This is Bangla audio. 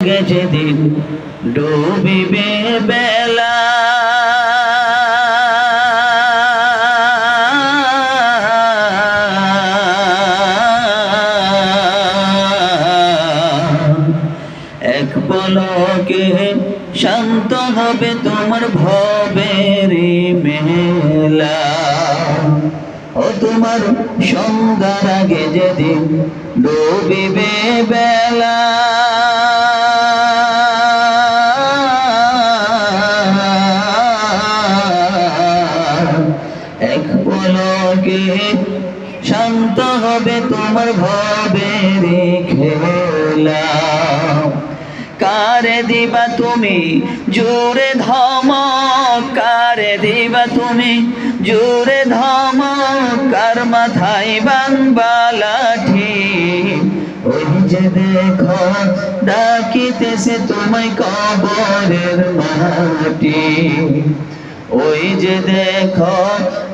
যেদিন ডুবিবে বেলা। এক পলকে শান্ত হবে তোমার ভবের মেলা। ও তোমার সন্ধ্যার আগে যেদিন ডুবিবে বেলা। শান্ত হবে তোমার ভবের খেলা কারে দিবা তুমি? জোরে ধম কারে দিবা তুমি? জোরে ধম কার মাথায় বাংবা লাঠি ওই যে দেখো, ডাকিতেছে তোমায় কবরের মাটি। ওই যে দেখো